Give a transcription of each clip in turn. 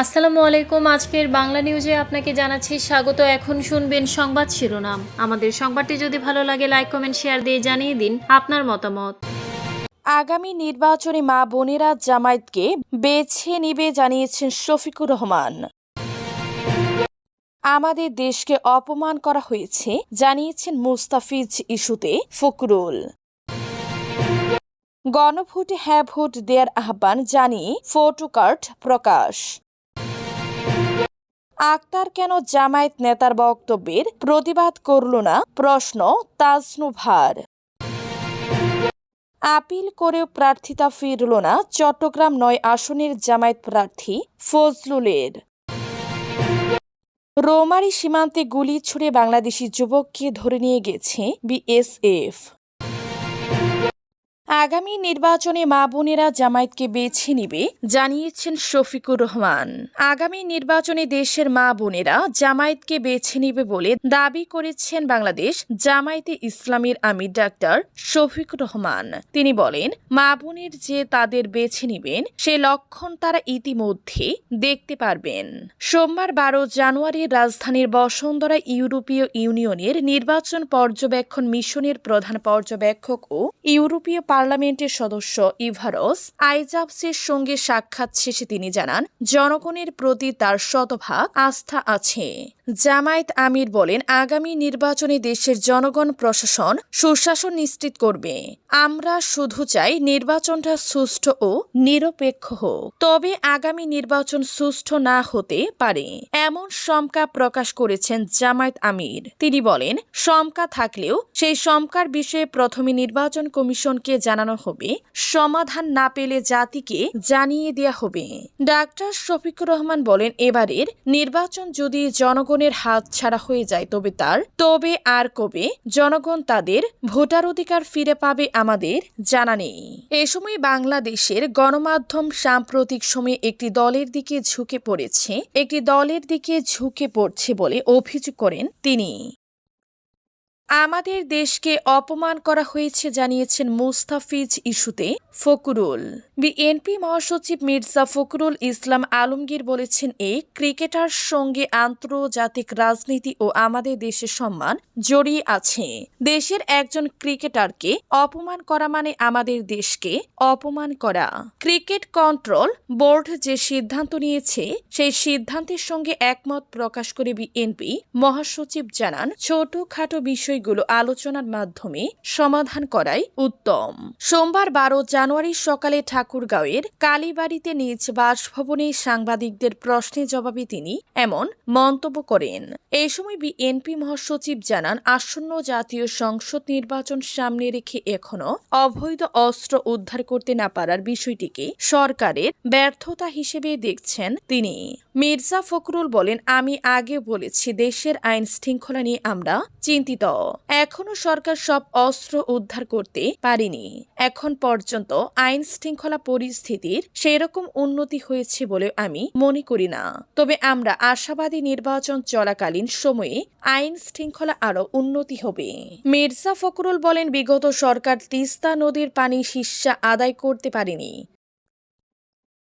আসসালামু আলাইকুম। আজকের বাংলা নিউজে আপনাকে জানাচ্ছি স্বাগত। এখন শুনবেন সংবাদ শিরোনাম। আমাদের সংবাদটি যদি ভালো লাগে, লাইক, কমেন্ট, শেয়ার দিয়ে জানিয়ে দিন আপনার মতামত। আগামী নির্বাচনে মা বোনেরা জামায়াতকে বেছে নিবে জানিয়েছেন শফিকুর রহমান। আমাদের দেশকে অপমান করা হয়েছে, জানিয়েছেন মুস্তাফিজ ইস্যুতে ফকরুল গণভোটে হ্যাঁ ভোট দেওয়ার আহ্বান জানিয়ে ফটো কার্ড প্রকাশ। আক্তার কেন জামায়াত নেতার বক্তব্যের প্রতিবাদ করল না? প্রশ্ন তাজনুভার আপিল করেও প্রার্থিতা ফিরল না চট্টগ্রাম নয় আসনের জামায়াত প্রার্থী ফজলুলের। রোমারি সীমান্তে গুলি ছুড়ে বাংলাদেশি যুবককে ধরে নিয়ে গেছে বিএসএফ। আগামী নির্বাচনে মা বোনেরা জামায়াতকে বেছে নিবে, জানিয়েছেন শফিকুর রহমান। আগামী নির্বাচনে দেশের মা বোনেরা জামায়াতকে বেছে নিবে বলে দাবি করেছেন বাংলাদেশ জামায়াতে ইসলামের আমির ডাক্তার শফিকুর রহমান। তিনি বলেন, মা বোনের যে তাদের বেছে নিবেন, সে লক্ষণ তারা ইতিমধ্যে দেখতে পারবেন। সোমবার বারো জানুয়ারি রাজধানীর বসুন্ধরা ইউরোপীয় ইউনিয়নের নির্বাচন পর্যবেক্ষণ মিশনের প্রধান পর্যবেক্ষক ও ইউরোপীয় পার্লামেন্টের সদস্য ইভারস আইজাবসের সঙ্গে সাক্ষাৎ শেষে তিনি জানান, জনগণের প্রতি তার শতভাগ আস্থা আছে। জামায়াত আমির বলেন, আগামী নির্বাচনে দেশের জনগণ প্রশাসন সুশাসন নিশ্চিত করবে। আমরা শুধু চাই নির্বাচনটা সুষ্ঠু ও নিরপেক্ষ হোক। তবে আগামী নির্বাচন সুষ্ঠু না হতে পারে, এমন শঙ্কা প্রকাশ করেছেন জামায়াত আমির। তিনি বলেন, শঙ্কা থাকলেও সেই শঙ্কার বিষয়ে প্রথমে নির্বাচন কমিশনকে জানানো হবে। সমাধান না পেলে জাতিকে জানিয়ে দেয়া হবে। ডাক্তার শফিকুর রহমান বলেন, এবারের নির্বাচন যদি জনগণের হাত ছাড়া হয়ে যায় তবে তার, তবে আর কবে? জনগণ তাদের ভোটার অধিকার ফিরে পাবে আমাদের জানা নেই। এ সময় বাংলাদেশের গণমাধ্যম সাম্প্রতিক সময়ে একটি দলের দিকে ঝুঁকে পড়েছে, একটি দলের দিকে ঝুঁকে পড়ছে বলে অভিযোগ করেন তিনি। আমাদের দেশকে অপমান করা হয়েছে জানিয়েছেন মুস্তাফিজ ইস্যুতে ফকরুল বিএনপি মহাসচিব মির্জা ফখরুল ইসলাম আলমগীর বলেছেন এই ক্রিকেটার সঙ্গে আন্তর্জাতিক রাজনীতি ও আমাদের দেশের সম্মান জড়িয়ে আছে। দেশের একজন ক্রিকেটারকে অপমান করা মানে আমাদের দেশকে অপমান করা। ক্রিকেট কন্ট্রোল বোর্ড যে সিদ্ধান্ত নিয়েছে, সেই সিদ্ধান্তের সঙ্গে একমত প্রকাশ করে বিএনপি মহাসচিব জানান, ছোটখাটো বিষয়গুলো আলোচনার মাধ্যমে সমাধান করাই উত্তম। সোমবার বারো জানুয়ারি সকালে ঠাকুরগাঁওয়ের কালীবাড়িতে নিজ বাসভবনে সাংবাদিকদের প্রশ্নের জবাবে তিনি এমন মন্তব্য করেন। এই সময় বিএনপি মহাসচিব জানান, আসন্ন জাতীয় সংসদ নির্বাচন সামনে রেখে এখনও অবৈধ অস্ত্র উদ্ধার করতে না পারার বিষয়টিকে সরকারের ব্যর্থতা হিসেবে দেখছেন তিনি। মির্জা ফখরুল বলেন, আমি আগে বলেছি, দেশের আইন শৃঙ্খলা নিয়ে আমরা চিন্তিত। এখনও সরকার সব অস্ত্র উদ্ধার করতে পারেনি। এখন পর্যন্ত আইন শৃঙ্খলা পরিস্থিতির সেরকম উন্নতি হয়েছে বলে আমি মনে করি না। তবে আমরা আশাবাদী নির্বাচন চলাকালীন সময়ে আইন শৃঙ্খলা আরও উন্নতি হবে। মির্জা ফখরুল বলেন, বিগত সরকার তিস্তা নদীর পানি শিষ্যা আদায় করতে পারেনি।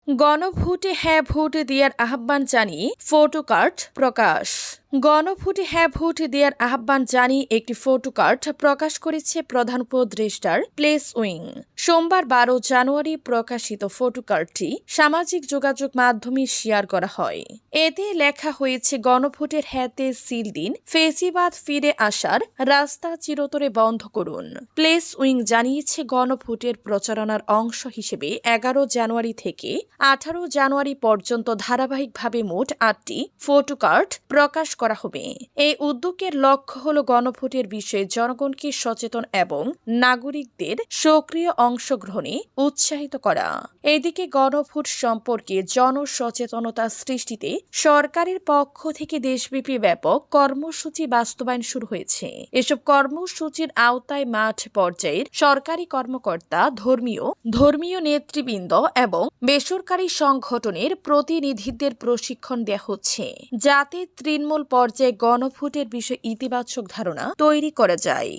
গণভোটে হ্যাঁ ভোট দেওয়ার আহ্বান জানিয়ে ফটো কার্ড প্রকাশ। গণভোটে হ্যাঁ ভোট দেওয়ার আহ্বান জানিয়ে একটি ফটো কার্ড প্রকাশ করেছে প্রধান উপদেষ্টার প্লেস উইং। সোমবার বারো জানুয়ারি প্রকাশিত ফটো কার্ডটি সামাজিক যোগাযোগ মাধ্যমে শেয়ার করা হয়। এতে লেখা হয়েছে, গণভোটের হ্যাতে সিল দিন, ফেসিবাদ ফিরে আসার রাস্তা চিরতরে বন্ধ করুন। প্লেস উইং জানিয়েছে, গণভোটের প্রচারণার অংশ হিসেবে এগারো জানুয়ারি থেকে আঠারো জানুয়ারি পর্যন্ত ধারাবাহিকভাবে মোট আটটি ফটো কার্ড প্রকাশ করা হবে। এই উদ্যোগের লক্ষ্য হল গণভোটের বিষয়ে জনগণকে সচেতন এবং নাগরিকদের সক্রিয় অংশগ্রহণে উৎসাহিত করা। এদিকে গণভোট সম্পর্কে জনসচেতনতা সৃষ্টিতে সরকারের পক্ষ থেকে দেশব্যাপী ব্যাপক কর্মসূচি বাস্তবায়ন শুরু হয়েছে। এসব কর্মসূচির আওতায় মাঠ পর্যায়ের সরকারি কর্মকর্তা, ধর্মীয় ধর্মীয় নেতৃবৃন্দ এবং বেসরকারি সংগঠনের প্রতিনিধিদের প্রশিক্ষণ দেওয়া হচ্ছে। যাতে তৃণমূল পর্যায়ে গণভোটের বিষয়ে ইতিবাচক ধারণা তৈরি করা যায়।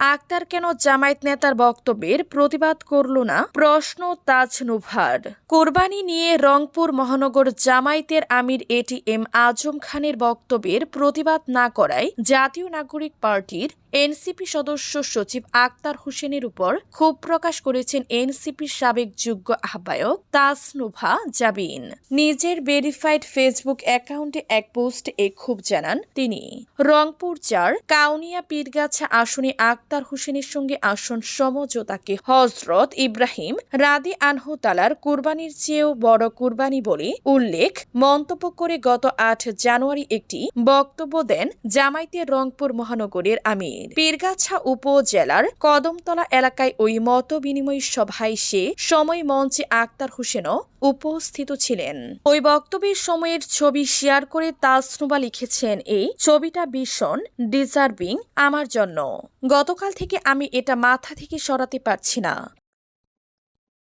আক্তার কেন জামায়াত নেতার বক্তব্যের প্রতিবাদ করল না? প্রশ্ন তাজ নুভার কোরবানি নিয়ে রংপুর মহানগর জামায়াতের আমির এটিএম আজম খানের বক্তব্যের প্রতিবাদ না করায় জাতীয় নাগরিক পার্টির এনসিপি সদস্য সচিব আক্তার হোসেনের উপর ক্ষোভ প্রকাশ করেছেন এনসিপির সাবেক যোগ্য আহ্বায়ক তাসনুভা জাবিন। নিজের ভেরিফাইড ফেসবুক অ্যাকাউন্টে এক পোস্টে এ ক্ষোভ জানান তিনি। রংপুর চার, কাউনিয়া পীরগাছা আসনে আক্তার হোসেনের সঙ্গে আসন সমঝোতাকে হজরত ইব্রাহিম রাদি আনহতালার কুরবানির চেয়েও বড় কুরবানি বলে উল্লেখ। মন্তব্য করে গত আট জানুয়ারি একটি বক্তব্য দেন জামাইতে রংপুর মহানগরের আমির। পীরগাছা উপজেলার কদমতলা এলাকায় ওই মত বিনিময় সভায় সে সময় মঞ্চে আক্তার হোসেনও উপস্থিত ছিলেন। ওই বক্তব্যের সময়ের ছবি শেয়ার করে তাসনুবা লিখেছেন, এই ছবিটা ভীষণ ডিজার্ভিং আমার জন্য। গতকাল থেকে আমি এটা মাথা থেকে সরাতে পারছি না।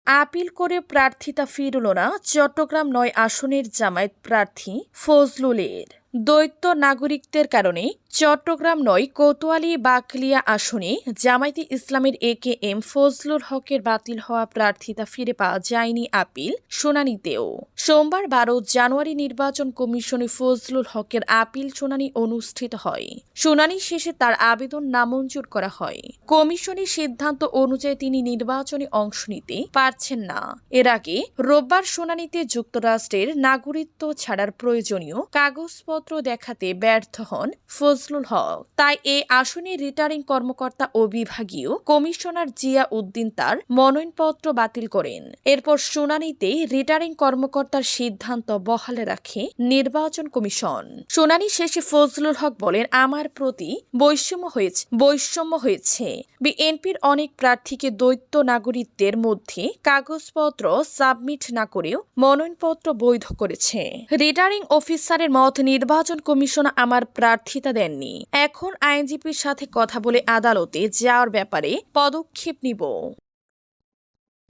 আপিল করে প্রার্থিতা ফিরল না, চট্টগ্রাম নয় আসনের জামায়াত প্রার্থী ফজলুলের। দ্বৈত নাগরিকদের কারণে চট্টগ্রাম নয়, কোতোয়ালি, বাকলিয়া আসনে জামায়াতে ইসলামের এ কে এম ফজলুল হকের বাতিল হওয়া প্রার্থিতা ফিরে পাওয়া যায়নি আপিল শুনানিতেও। সোমবার বারো জানুয়ারি নির্বাচন কমিশনে ফজলুল হকের আপিল শুনানি অনুষ্ঠিত হয়। শুনানি শেষে তার আবেদন নামঞ্জুর করা হয়। কমিশনের সিদ্ধান্ত অনুযায়ী তিনি নির্বাচনে অংশ নিতে পারছেন না। এর আগে রোববার শুনানিতে যুক্তরাষ্ট্রের নাগরিকত্ব ছাড়ার প্রয়োজনীয় কাগজপত্র দেখাতে ব্যর্থ হন ফজলুল হক। তাই এ আসনে রিটার্নিং কর্মকর্তা ও বিভাগীয় কমিশনার জিয়া উদ্দিন তার মনোনয়নপত্র বাতিল করেন। এরপর শুনানিতে রিটার্নিং কর্মকর্তার সিদ্ধান্ত বহালে রাখে নির্বাচন কমিশন। শুনানি শেষে ফজলুল হক বলেন, আমার প্রতি বৈষম্য হয়েছে বৈষম্য হয়েছে। বিএনপির অনেক প্রার্থীকে দ্বৈত নাগরিকদের মধ্যে কাগজপত্র সাবমিট না করেও মনোনয়নপত্র বৈধ করেছে। রিটার্নিং অফিসারের মত নির্বাচন কমিশন আমার প্রার্থিতা দেননি। এখন আইনজীবীর সাথে কথা বলে আদালতে যাওয়ার ব্যাপারে পদক্ষেপ নিব।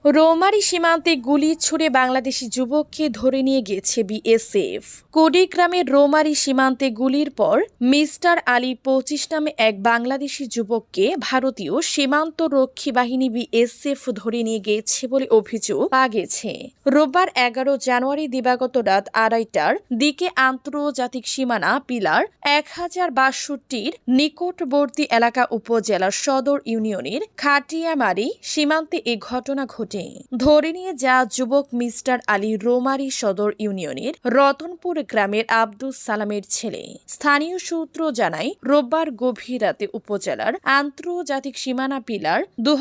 রৌমারী সীমান্তে গুলি ছুড়ে বাংলাদেশি যুবককে ধরে নিয়ে গেছে বিএসএফ। কুড়িগ্রামের রৌমারী সীমান্তে গুলির পর মিস্টার আলী পঁচিশ নামে এক বাংলাদেশি যুবককে ভারতীয় সীমান্ত রক্ষী বাহিনী বিএসএফ ধরে নিয়ে গেছে বলে অভিযোগ পাওয়া গেছে রোববার এগারো জানুয়ারি দিবাগত রাত আড়াইটার দিকে আন্তর্জাতিক সীমানা পিলার এক হাজার বাষট্টির নিকটবর্তী এলাকা উপজেলার সদর ইউনিয়নের খাটিয়ামারি সীমান্তে এ ঘটনা ঘটে ধরে নিয়ে যা যুবক মিস্টার আলী রোমারি সদর ইউনিয়নের রতনপুর গ্রামের আব্দুস সালামের ছেলে। স্থানীয় সূত্র জানায়, রোববার গভীর রাতে উপজেলার আন্তর্জাতিক সীমানা পিলার দু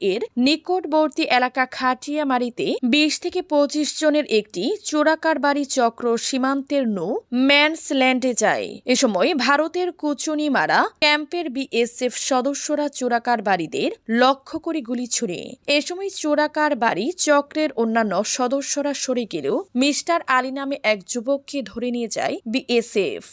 এর নিকটবর্তী এলাকা খাটিয়ামারিতে বিশ থেকে পঁচিশ জনের একটি চোরাকার বাড়ি চক্র সীমান্তের নৌ ম্যানসল্যান্ডে যায়। এ সময় ভারতের কুচুনিমারা ক্যাম্পের বিএসএফ সদস্যরা চোরাকার বাড়িদের লক্ষ্য করে গুলি ছুড়ে। এ সময় চোরাকার বাড়ি চক্রের অন্যান্য সদস্যরা সরে গেলেও মিস্টার আলী নামে এক যুবককে ধরে নিয়ে যায় বিএসএফ।